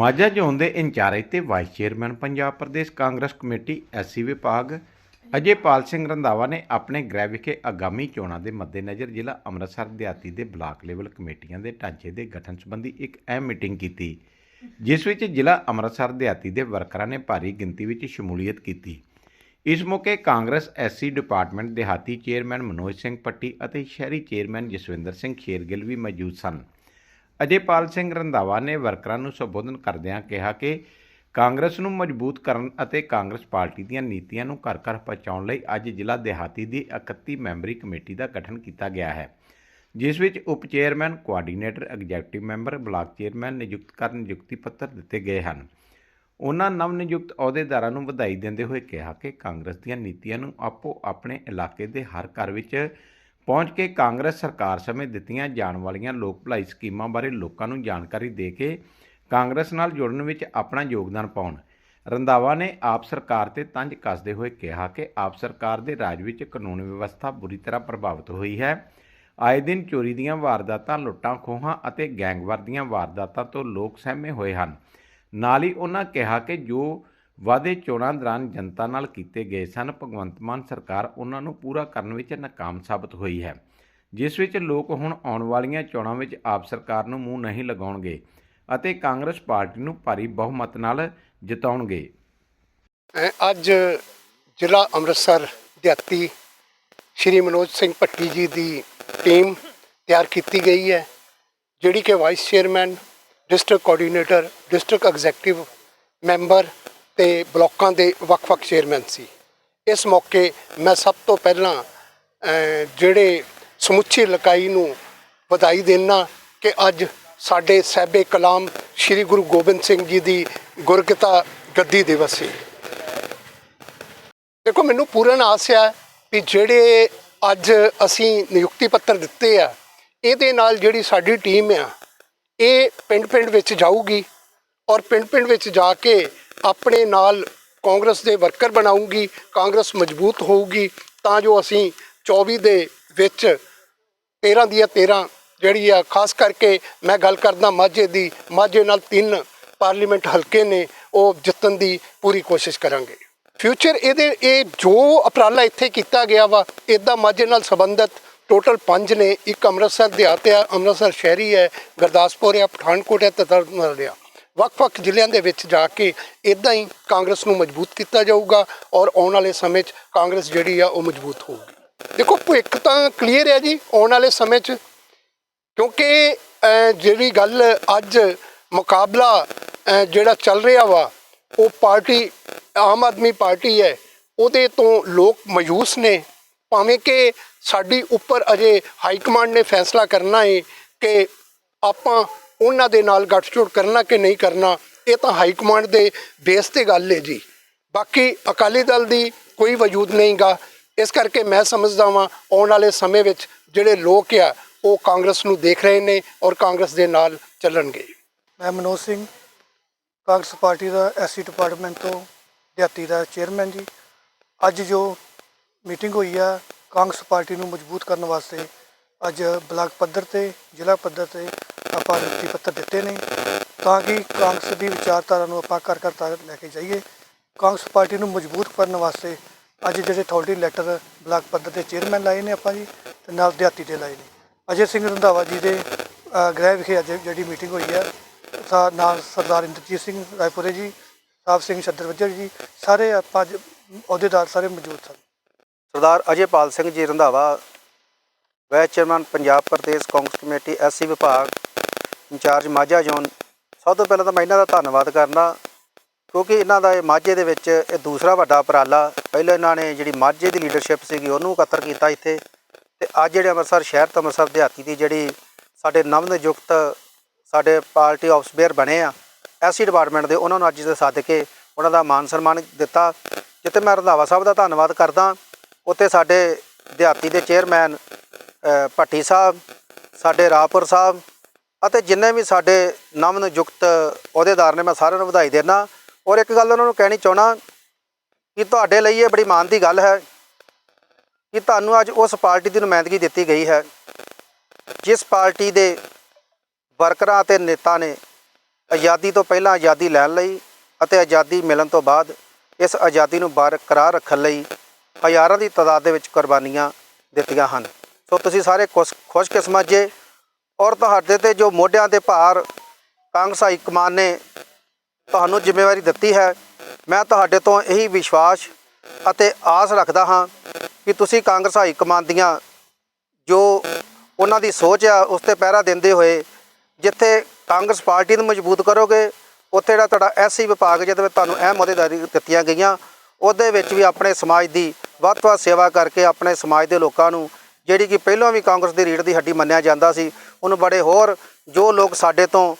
Majha zone ਦੇ incharge ਤੇ vice chairman, Punjab Pradesh Congress committee, SC ਵਿਭਾਗ ਅਜੇਪਾਲ ਸਿੰਘ ਰੰਧਾਵਾ ਨੇ ਆਪਣੇ ਗ੍ਰਹਿ ਵਿਖੇ ਆਗਾਮੀ ਚੋਣਾਂ ਦੇ ਮੱਦੇਨਜ਼ਰ ਜ਼ਿਲ੍ਹਾ ਅੰਮ੍ਰਿਤਸਰ ਦਿਹਾਤੀ ਦੇ ਬਲਾਕ ਲੈਵਲ ਕਮੇਟੀਆਂ ਦੇ ਢਾਂਚੇ ਦੇ ਗਠਨ ਸੰਬੰਧੀ ਇੱਕ ਅਹਿਮ ਮੀਟਿੰਗ ਕੀਤੀ, ਜਿਸ ਵਿੱਚ ਜ਼ਿਲ੍ਹਾ ਅੰਮ੍ਰਿਤਸਰ ਦਿਹਾਤੀ ਦੇ ਵਰਕਰਾਂ ਨੇ ਭਾਰੀ ਗਿਣਤੀ ਵਿੱਚ ਸ਼ਮੂਲੀਅਤ ਕੀਤੀ। ਇਸ ਮੌਕੇ ਕਾਂਗਰਸ, ਐਸਸੀ ਡਿਪਾਰਟਮੈਂਟ ਦਿਹਾਤੀ ਚੇਅਰਮੈਨ ਮਨੋਜ ਸਿੰਘ ਪੱਟੀ ਅਤੇ ਸ਼ਹਿਰੀ ਚੇਅਰਮੈਨ ਜਸਵਿੰਦਰ ਸਿੰਘ ਖੇਰਗਿੱਲ ਵੀ ਮੌਜੂਦ ਸਨ। ਅਜੇਪਾਲ ਸਿੰਘ ਰੰਧਾਵਾ ਨੇ ਵਰਕਰਾਂ ਨੂੰ ਸੰਬੋਧਨ ਕਰਦਿਆਂ ਕਿਹਾ ਕਿ ਕਾਂਗਰਸ ਨੂੰ ਮਜ਼ਬੂਤ ਕਰਨ ਅਤੇ ਕਾਂਗਰਸ ਪਾਰਟੀ ਦੀਆਂ ਨੀਤੀਆਂ ਨੂੰ ਘਰ ਘਰ ਪਹੁੰਚਾਉਣ ਲਈ ਅੱਜ ਜ਼ਿਲ੍ਹਾ ਦਿਹਾਤੀ ਦੀ 31 ਮੈਂਬਰੀ ਕਮੇਟੀ ਦਾ ਗਠਨ ਕੀਤਾ ਗਿਆ ਹੈ, ਜਿਸ ਵਿੱਚ ਉਪ chairman, coordinator, executive member, block chairman, ਨਿਯੁਕਤ ਕਰਨ ਨਿਯੁਕਤੀ ਪੱਤਰ ਦਿੱਤੇ ਗਏ ਹਨ। ਉਹਨਾਂ ਨਵ ਨਿਯੁਕਤ ਅਹੁਦੇਦਾਰਾਂ ਨੂੰ ਵਧਾਈ ਦਿੰਦੇ ਹੋਏ ਕਿਹਾ ਕਿ ਕਾਂਗਰਸ ਦੀਆਂ ਨੀਤੀਆਂ ਨੂੰ ਆਪੋ ਆਪਣੇ ਇਲਾਕੇ ਦੇ ਹਰ ਘਰ ਵਿੱਚ ਪਹੁੰਚ ਕੇ ਕਾਂਗਰਸ ਸਰਕਾਰ ਸਮੇਂ ਦਿੱਤੀਆਂ ਜਾਣ ਵਾਲੀਆਂ ਲੋਕ ਭਲਾਈ ਸਕੀਮਾਂ ਬਾਰੇ ਲੋਕਾਂ ਨੂੰ ਜਾਣਕਾਰੀ ਦੇ ਕੇ ਕਾਂਗਰਸ ਨਾਲ ਜੁੜਨ ਵਿੱਚ ਆਪਣਾ ਯੋਗਦਾਨ ਪਾਉਣ। ਰੰਧਾਵਾ ਨੇ ਆਪ ਸਰਕਾਰ ਤੇ ਤੰਜ ਕੱਸਦੇ ਹੋਏ ਕਿਹਾ ਕਿ ਆਪ ਸਰਕਾਰ ਦੇ ਰਾਜ ਵਿੱਚ ਕਾਨੂੰਨ ਵਿਵਸਥਾ ਬੁਰੀ ਤਰ੍ਹਾਂ ਪ੍ਰਭਾਵਿਤ ਹੋਈ ਹੈ। ਆਏ ਦਿਨ ਚੋਰੀ ਦੀਆਂ ਵਾਰਦਾਤਾਂ, ਲੁੱਟਾਂ, ਖੋਹਾਂ ਅਤੇ ਗੈਂਗਵਾਰ ਦੀਆਂ ਵਾਰਦਾਤਾਂ ਤੋਂ ਲੋਕ ਸਹਿਮੇ ਹੋਏ ਹਨ। ਨਾਲ ਹੀ ਉਹਨਾਂ ਕਿਹਾ ਕਿ ਜੋ ਵਾਅਦੇ ਚੋਣਾਂ ਦੌਰਾਨ ਜਨਤਾ ਨਾਲ ਕੀਤੇ ਗਏ ਸਨ। ਭਗਵੰਤ ਮਾਨ ਸਰਕਾਰ ਉਹਨਾਂ ਨੂੰ ਪੂਰਾ ਕਰਨ ਵਿੱਚ ਨਾਕਾਮ ਸਾਬਤ ਹੋਈ ਹੈ। ਜਿਸ ਵਿੱਚ ਲੋਕ ਹੁਣ ਆਉਣ ਵਾਲੀਆਂ ਚੋਣਾਂ ਵਿੱਚ ਆਪ ਸਰਕਾਰ ਨੂੰ ਮੂੰਹ ਨਹੀਂ ਲਗਾਉਣਗੇ ਅਤੇ ਕਾਂਗਰਸ ਪਾਰਟੀ ਨੂੰ ਭਾਰੀ ਬਹੁਮਤ ਨਾਲ ਜਿਤਾਉਣਗੇ। ਅੱਜ ਜ਼ਿਲ੍ਹਾ ਅੰਮ੍ਰਿਤਸਰ ਦਿਹਾਤੀ ਸ਼੍ਰੀ ਮਨੋਜ ਸਿੰਘ ਭੱਟੀ ਜੀ ਦੀ ਟੀਮ ਤਿਆਰ ਕੀਤੀ ਗਈ ਹੈ, ਜਿਹੜੀ ਕਿ vice chairman, district coordinator, district executive member ਤੇ ਬਲਾਕਾਂ ਦੇ ਵੱਖ-ਵੱਖ ਚੇਅਰਮੈਨ ਸੀ। ਇਸ ਮੌਕੇ ਮੈਂ ਸਭ ਤੋਂ ਪਹਿਲਾਂ ਜਿਹੜੇ ਸਮੁੱਚੀ ਲਕਾਈ ਨੂੰ ਵਧਾਈ ਦੇਣਾ ਕਿ ਅੱਜ ਸਾਡੇ ਸਹਿਬੇ ਕਲਾਮ ਸ੍ਰੀ ਗੁਰੂ ਗੋਬਿੰਦ ਸਿੰਘ ਜੀ ਦੀ ਗੁਰਗਤਾ ਗੱਦੀ ਦਿਵਸ ਸੀ। ਦੇਖੋ, ਮੈਨੂੰ ਪੂਰਨ ਆਸ ਹੈ ਵੀ ਜਿਹੜੇ ਅੱਜ ਅਸੀਂ ਨਿਯੁਕਤੀ ਪੱਤਰ ਦਿੱਤੇ ਆ, ਇਹਦੇ ਨਾਲ ਜਿਹੜੀ ਸਾਡੀ ਟੀਮ ਆ, ਇਹ ਪਿੰਡ-ਪਿੰਡ ਵਿੱਚ ਜਾਊਗੀ ਔਰ ਪਿੰਡ-ਪਿੰਡ ਵਿੱਚ ਜਾ ਕੇ ਆਪਣੇ ਨਾਲ ਕਾਂਗਰਸ ਦੇ ਵਰਕਰ ਬਣਾਊਗੀ, ਕਾਂਗਰਸ ਮਜ਼ਬੂਤ ਹੋਊਗੀ, ਤਾਂ ਜੋ ਅਸੀਂ 24 ਦੇ ਵਿੱਚ 13 ਦੀਆਂ 13 ਜਿਹੜੀ ਆ, ਖਾਸ ਕਰਕੇ ਮੈਂ ਗੱਲ ਕਰਦਾ ਮਾਝੇ ਦੀ, ਮਾਝੇ ਨਾਲ ਤਿੰਨ ਪਾਰਲੀਮੈਂਟ ਹਲਕੇ ਨੇ, ਉਹ ਜਿੱਤਣ ਦੀ ਪੂਰੀ ਕੋਸ਼ਿਸ਼ ਕਰਾਂਗੇ। ਫਿਊਚਰ ਇਹਦੇ, ਇਹ ਜੋ ਉਪਰਾਲਾ ਇੱਥੇ ਕੀਤਾ ਗਿਆ ਵਾ ਇਦਾਂ ਮਾਝੇ ਨਾਲ ਸੰਬੰਧਿਤ ਟੋਟਲ 5 ਨੇ, ਇੱਕ ਅੰਮ੍ਰਿਤਸਰ ਦਿਹਾਤ ਆ ਅੰਮ੍ਰਿਤਸਰ ਸ਼ਹਿਰੀ ਹੈ, ਗੁਰਦਾਸਪੁਰ ਆ ਪਠਾਨਕੋਟ ਹੈ ਤੇ ਤਰਨਤਾਰਨ ਆ ਵੱਖ-ਵੱਖ ਜ਼ਿਲ੍ਹਿਆਂ ਦੇ ਵਿੱਚ ਜਾ ਕੇ ਇਦਾਂ ਹੀ ਕਾਂਗਰਸ ਨੂੰ ਮਜ਼ਬੂਤ ਕੀਤਾ ਜਾਊਗਾ ਔਰ ਆਉਣ ਵਾਲੇ ਸਮੇਂ 'ਚ ਕਾਂਗਰਸ ਜਿਹੜੀ ਆ ਉਹ ਮਜ਼ਬੂਤ ਹੋਊਗੀ। ਦੇਖੋ, ਭਵਿੱਖ ਤਾਂ ਕਲੀਅਰ ਹੈ ਜੀ ਆਉਣ ਵਾਲੇ ਸਮੇਂ 'ਚ, ਕਿਉਂਕਿ ਜਿਹੜੀ ਗੱਲ ਅੱਜ ਮੁਕਾਬਲਾ ਜਿਹੜਾ ਚੱਲ ਰਿਹਾ ਵਾ, ਉਹ ਪਾਰਟੀ, ਆਮ ਆਦਮੀ ਪਾਰਟੀ ਹੈ, ਉਹਦੇ ਤੋਂ ਲੋਕ ਮਯੂਸ ਨੇ। ਭਾਵੇਂ ਕਿ ਸਾਡੀ ਉੱਪਰ ਅਜੇ ਹਾਈ ਕਮਾਂਡ ਨੇ ਫੈਸਲਾ ਕਰਨਾ ਹੈ ਕਿ ਆਪਾਂ ਉਹਨਾਂ ਦੇ ਨਾਲ ਗੱਠਜੋੜ ਕਰਨਾ ਕਿ ਨਹੀਂ ਕਰਨਾ, ਇਹ ਤਾਂ ਹਾਈ ਕਮਾਂਡ ਦੇ ਬੇਸ ਤੇ ਗੱਲ ਹੈ ਜੀ। ਬਾਕੀ ਅਕਾਲੀ ਦਲ ਦੀ ਕੋਈ ਵਜੂਦ ਨਹੀਂਗਾ ਇਸ ਕਰਕੇ ਮੈਂ ਸਮਝਦਾ ਵਾਂ, ਆਉਣ ਵਾਲੇ ਸਮੇਂ ਵਿੱਚ ਜਿਹੜੇ ਲੋਕ ਆ, ਉਹ ਕਾਂਗਰਸ ਨੂੰ ਦੇਖ ਰਹੇ ਨੇ ਔਰ ਕਾਂਗਰਸ ਦੇ ਨਾਲ ਚੱਲਣਗੇ। ਮੈਂ ਮਨੋਜ ਸਿੰਘ, ਕਾਂਗਰਸ ਪਾਰਟੀ ਦਾ ਐਸਸੀ ਡਿਪਾਰਟਮੈਂਟ ਤੋਂ ਦਿਹਾਤੀ ਦਾ ਚੇਅਰਮੈਨ ਜੀ। ਅੱਜ ਜੋ ਮੀਟਿੰਗ ਹੋਈ ਆ, ਕਾਂਗਰਸ ਪਾਰਟੀ ਨੂੰ ਮਜ਼ਬੂਤ ਕਰਨ ਵਾਸਤੇ, ਅੱਜ ਬਲਾਕ ਪੱਧਰ ਤੇ, ਜ਼ਿਲ੍ਹਾ ਪੱਧਰ ਤੇ ਆਪਾਂ ਨਿਯੁਕਤੀ ਪੱਤਰ ਦਿੱਤੇ ਨੇ, ਤਾਂ ਕਿ ਕਾਂਗਰਸ ਦੀ ਵਿਚਾਰਧਾਰਾ ਨੂੰ ਆਪਾਂ ਘਰ ਘਰ ਤੱਕ ਲੈ ਕੇ ਜਾਈਏ। ਕਾਂਗਰਸ ਪਾਰਟੀ ਨੂੰ ਮਜ਼ਬੂਤ ਕਰਨ ਵਾਸਤੇ ਅੱਜ ਜਿਹੜੇ ਅਥਾਰਟੀ ਲੈਟਰ ਬਲਾਕ ਪੱਧਰ ਦੇ ਚੇਅਰਮੈਨ ਲਾਏ ਨੇ ਆਪਾਂ ਜੀ, ਤੇ ਨਾਲ ਦਿਹਾਤੀ ਦੇ ਲਾਏ ਨੇ। ਅਜੇ ਸਿੰਘ ਰੰਧਾਵਾ ਜੀ ਦੇ ਗ੍ਰਹਿ ਵਿਖੇ ਅੱਜ ਜਿਹੜੀ ਮੀਟਿੰਗ ਹੋਈ ਹੈ, ਸਾ, ਨਾਲ ਸਰਦਾਰ ਇੰਦਰਜੀਤ ਸਿੰਘ ਰਾਏਪੁਰੇ ਜੀ ਸਾਹਿਬ ਸਿੰਘ ਛੱਡਰਵੱਜਰ ਜੀ, ਸਾਰੇ ਆਪਾਂ ਅਹੁਦੇਦਾਰ ਸਾਰੇ ਮੌਜੂਦ ਸਨ। Sardar Ajaypal Singh ji Randhawa vice chairman Punjab Pradesh Congress committee SC ਵਿਭਾਗ ਇੰਚਾਰਜ ਮਾਝਾ ਜ਼ੋਨ ਸਭ ਤੋਂ ਪਹਿਲਾਂ ਤਾਂ ਮੈਂ ਇਹਨਾਂ ਦਾ ਧੰਨਵਾਦ ਕਰਨਾ, ਕਿਉਂਕਿ ਇਹਨਾਂ ਦਾ ਇਹ ਮਾਝੇ ਦੇ ਵਿੱਚ ਇਹ ਦੂਸਰਾ ਵੱਡਾ ਉਪਰਾਲਾ, ਪਹਿਲਾਂ ਇਹਨਾਂ ਨੇ ਜਿਹੜੀ ਮਾਝੇ ਦੀ ਲੀਡਰਸ਼ਿਪ ਸੀਗੀ ਉਹਨੂੰ ਇਕੱਤਰ ਕੀਤਾ ਇੱਥੇ, ਤੇ ਅੱਜ ਜਿਹੜੇ ਅੰਮ੍ਰਿਤਸਰ ਸ਼ਹਿਰ ਤੋਂ ਅੰਮ੍ਰਿਤਸਰ ਦਿਹਾਤੀ ਦੀ ਜਿਹੜੀ ਸਾਡੇ ਨਵ ਨਿਯੁਕਤ ਸਾਡੇ ਪਾਰਟੀ ਆਫਸਵੇਅਰ ਬਣੇ ਆ ਐਸੀ ਡਿਪਾਰਟਮੈਂਟ ਦੇ ਉਹਨਾਂ ਨੂੰ ਅੱਜ ਦੇ ਸੱਦ ਕੇ ਉਹਨਾਂ ਦਾ ਮਾਨ ਸਨਮਾਨ ਦਿੱਤਾ, ਜਿੱਥੇ ਮੈਂ ਰੰਧਾਵਾ ਸਾਹਿਬ ਦਾ ਧੰਨਵਾਦ ਕਰਦਾ, ਉੱਥੇ ਸਾਡੇ ਦਿਹਾਤੀ ਦੇ ਚੇਅਰਮੈਨ ਭੱਟੀ ਸਾਹਿਬ, ਸਾਡੇ ਰਾਪੁਰ ਸਾਹਿਬ ਅਤੇ ਜਿੰਨੇ ਵੀ ਸਾਡੇ ਨਵ ਨਿਯੁਕਤ ਅਹੁਦੇਦਾਰ ਨੇ, ਮੈਂ ਸਾਰਿਆਂ ਨੂੰ ਵਧਾਈ ਦੇਣਾ ਔਰ ਇੱਕ ਗੱਲ ਉਹਨਾਂ ਨੂੰ ਕਹਿਣੀ ਚਾਹਣਾ ਕਿ ਤੁਹਾਡੇ ਲਈ ਇਹ ਬੜੀ ਮਾਣ ਦੀ ਗੱਲ ਹੈ ਕਿ ਤੁਹਾਨੂੰ ਅੱਜ ਉਸ ਪਾਰਟੀ ਦੀ ਨੁਮਾਇੰਦਗੀ ਦਿੱਤੀ ਗਈ ਹੈ, ਜਿਸ ਪਾਰਟੀ ਦੇ ਵਰਕਰਾਂ ਅਤੇ ਨੇਤਾ ਨੇ ਆਜ਼ਾਦੀ ਤੋਂ ਪਹਿਲਾਂ ਆਜ਼ਾਦੀ ਲੈਣ ਲਈ ਅਤੇ ਆਜ਼ਾਦੀ ਮਿਲਣ ਤੋਂ ਬਾਅਦ ਇਸ ਆਜ਼ਾਦੀ ਨੂੰ ਬਰਕਰਾਰ ਰੱਖਣ ਲਈ ਹਜ਼ਾਰਾਂ ਦੀ ਤਾਦਾਦ ਦੇ ਵਿੱਚ ਕੁਰਬਾਨੀਆਂ ਦਿੱਤੀਆਂ ਹਨ। ਸੋ ਤੁਸੀਂ ਸਾਰੇ ਖੁਸ਼ ਖੁਸ਼ਕਿਸਮਤ ਜੇ। ਔਰ ਤੁਹਾਡੇ ਤੇ ਜੋ ਮੋਢਿਆਂ ਤੇ ਭਾਰ ਕਾਂਗਰਸ ਹਾਈ ਕਮਾਨ ਨੇ ਤੁਹਾਨੂੰ ਜ਼ਿੰਮੇਵਾਰੀ ਦਿੱਤੀ ਹੈ, ਮੈਂ ਤੁਹਾਡੇ ਤੋਂ ਇਹੀ ਵਿਸ਼ਵਾਸ ਅਤੇ ਆਸ ਰੱਖਦਾ ਹਾਂ ਕਿ ਤੁਸੀਂ ਕਾਂਗਰਸ ਹਾਈ ਕਮਾਨ ਦੀਆਂ ਜੋ ਉਹਨਾਂ ਦੀ ਸੋਚ ਆ, ਉਸ ਤੇ ਪਹਿਰਾ ਦਿੰਦੇ ਹੋਏ ਜਿੱਥੇ ਕਾਂਗਰਸ ਪਾਰਟੀ ਨੂੰ ਮਜ਼ਬੂਤ ਕਰੋਗੇ, ਉੱਥੇ ਜਿਹੜਾ ਤੁਹਾਡਾ ਐਸਸੀ ਵਿਭਾਗ ਜਿਹਦੇ ਵਿੱਚ ਤੁਹਾਨੂੰ ਅਹਿਮ ਅਹੁਦੇਦਾਰੀ ਦਿੱਤੀਆਂ ਗਈਆਂ, ਉਹਦੇ ਵਿੱਚ ਵੀ ਆਪਣੇ ਸਮਾਜ ਦੀ ਵੱਧ ਤੋਂ ਵੱਧ ਸੇਵਾ ਕਰਕੇ ਆਪਣੇ ਸਮਾਜ ਦੇ ਲੋਕਾਂ ਨੂੰ, ਜਿਹੜੀ ਕਿ ਪਹਿਲਾਂ ਵੀ ਕਾਂਗਰਸ ਦੀ ਰੀੜ ਦੀ ਹੱਡੀ ਮੰਨਿਆ ਜਾਂਦਾ ਸੀ ਉਹਨੂੰ ਬੜੇ ਹੋਰ ਜੋ ਲੋਕ ਸਾਡੇ ਤੋਂ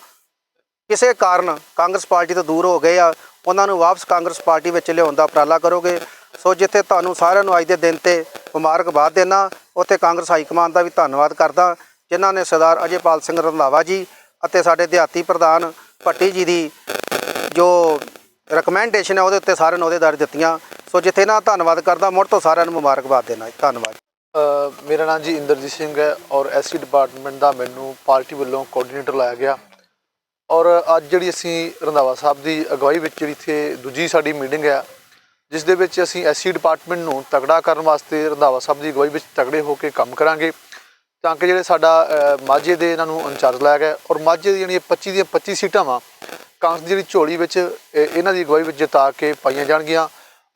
ਕਿਸੇ ਕਾਰਨ ਕਾਂਗਰਸ ਪਾਰਟੀ ਤੋਂ ਦੂਰ ਹੋ ਗਏ ਆ, ਉਹਨਾਂ ਨੂੰ ਵਾਪਸ ਕਾਂਗਰਸ ਪਾਰਟੀ ਵਿੱਚ ਲਿਆਉਣ ਦਾ ਉਪਰਾਲਾ ਕਰੋਗੇ। ਸੋ ਜਿੱਥੇ ਤੁਹਾਨੂੰ ਸਾਰਿਆਂ ਨੂੰ ਅੱਜ ਦੇ ਦਿਨ ਤੇ ਮੁਬਾਰਕਬਾਦ ਦੇਣਾ, ਉੱਥੇ ਕਾਂਗਰਸ ਹਾਈ ਕਮਾਨ ਦਾ ਵੀ ਧੰਨਵਾਦ ਕਰਦਾ, ਜਿਨ੍ਹਾਂ ਨੇ ਸਰਦਾਰ ਅਜੇਪਾਲ ਸਿੰਘ ਰੰਧਾਵਾ ਜੀ ਅਤੇ ਸਾਡੇ ਦਿਹਾਤੀ ਪ੍ਰਧਾਨ ਭੱਟੀ ਜੀ ਦੀ ਜੋ ਰეკਮੈਂਡੇਸ਼ਨ ਹੈ, ਉਹਦੇ ਉੱਤੇ ਸਾਰਿਆਂ ਨੂੰ ਅਹੁਦੇਦਾਰੀ ਦਿੱਤੀਆਂ। ਸੋ ਜਿੱਥੇ ਨਾ ਧੰਨਵਾਦ ਕਰਦਾ, ਮੁੜ ਤੋਂ ਸਾਰਿਆਂ ਨੂੰ ਮੁਬਾਰਕਬਾਦ ਦੇਣਾ। ਧੰਨਵਾਦ। ਮੇਰਾ ਨਾਮ ਜੀ ਇੰਦਰਜੀਤ ਸਿੰਘ ਹੈ ਔਰ ਐਸਸੀ ਡਿਪਾਰਟਮੈਂਟ ਦਾ ਮੈਨੂੰ ਪਾਰਟੀ ਵੱਲੋਂ ਕੋਆਰਡੀਨੇਟਰ ਲਾਇਆ ਗਿਆ। ਔਰ ਅੱਜ ਜਿਹੜੀ ਅਸੀਂ ਰੰਧਾਵਾ ਸਾਹਿਬ ਦੀ ਅਗਵਾਈ ਵਿੱਚ ਜਿਹੜੀ ਇੱਥੇ ਦੂਜੀ ਸਾਡੀ ਮੀਟਿੰਗ ਹੈ, ਜਿਸ ਦੇ ਵਿੱਚ ਅਸੀਂ ਐਸਸੀ ਡਿਪਾਰਟਮੈਂਟ ਨੂੰ ਤਗੜਾ ਕਰਨ ਵਾਸਤੇ ਰੰਧਾਵਾ ਸਾਹਿਬ ਦੀ ਅਗਵਾਈ ਵਿੱਚ ਤਗੜੇ ਹੋ ਕੇ ਕੰਮ ਕਰਾਂਗੇ, ਤਾਂ ਕਿ ਜਿਹੜੇ ਸਾਡਾ ਮਾਝੇ ਦੇ ਇਹਨਾਂ ਨੂੰ ਇੰਚਾਰਜ ਲਾਇਆ ਗਿਆ। ਔਰ ਮਾਝੇ ਦੀ ਜਿਹੜੀਆਂ 25 ਦੀਆਂ 25 ਸੀਟਾਂ ਵਾ, ਕਾਂਗਰਸ ਦੀ ਜਿਹੜੀ ਝੋਲੀ ਵਿੱਚ ਇਹਨਾਂ ਦੀ ਅਗਵਾਈ ਵਿੱਚ ਜਿਤਾ ਕੇ ਪਾਈਆਂ ਜਾਣਗੀਆਂ।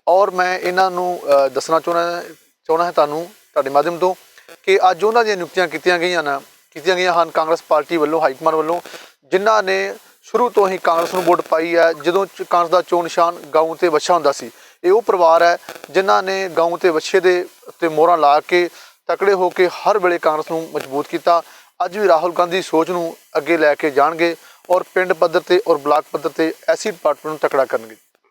ਔਰ ਮੈਂ ਇਹਨਾਂ ਨੂੰ ਦੱਸਣਾ ਚਾਹੁੰਦਾ ਚਾਹੁੰਦਾ ਹੈ ਤੁਹਾਨੂੰ ਤੁਹਾਡੇ ਮਾਧਿਅਮ ਤੋਂ ਕਿ ਅੱਜ ਉਹਨਾਂ ਦੀਆਂ ਨਿਯੁਕਤੀਆਂ ਕੀਤੀਆਂ ਗਈਆਂ ਨਾ, ਕੀਤੀਆਂ ਗਈਆਂ ਹਨ ਕਾਂਗਰਸ ਪਾਰਟੀ ਵੱਲੋਂ ਹਾਈਕਮਾਨ ਵੱਲੋਂ, ਜਿਨ੍ਹਾਂ ਨੇ ਸ਼ੁਰੂ ਤੋਂ ਹੀ ਕਾਂਗਰਸ ਨੂੰ ਵੋਟ ਪਾਈ ਹੈ, ਜਦੋਂ ਚ- ਕਾਂਗਰਸ ਦਾ ਚੋਣ ਨਿਸ਼ਾਨ ਗਾਉਂ ਤੇ ਵੱਛਾ ਹੁੰਦਾ ਸੀ। ਇਹ ਉਹ ਪਰਿਵਾਰ ਹੈ ਜਿਨ੍ਹਾਂ ਨੇ ਗਾਉਂ ਤੇ ਵੱਛੇ ਦੇ ਉੱਤੇ ਮੋਹਰਾਂ ਲਾ ਕੇ ਤਕੜੇ ਹੋ ਕੇ ਹਰ ਵੇਲੇ ਕਾਂਗਰਸ ਨੂੰ ਮਜ਼ਬੂਤ ਕੀਤਾ। ਅੱਜ ਵੀ ਰਾਹੁਲ ਗਾਂਧੀ ਸੋਚ ਨੂੰ ਅੱਗੇ ਲੈ ਕੇ ਜਾਣਗੇ ਔਰ ਪਿੰਡ ਪੱਧਰ ਤੇ ਔਰ ਬਲਾਕ ਪੱਧਰ ਤੇ ਐਸੀ ਪਾਰਟੀ ਨੂੰ ਤਕੜਾ ਕਰਨਗੇ।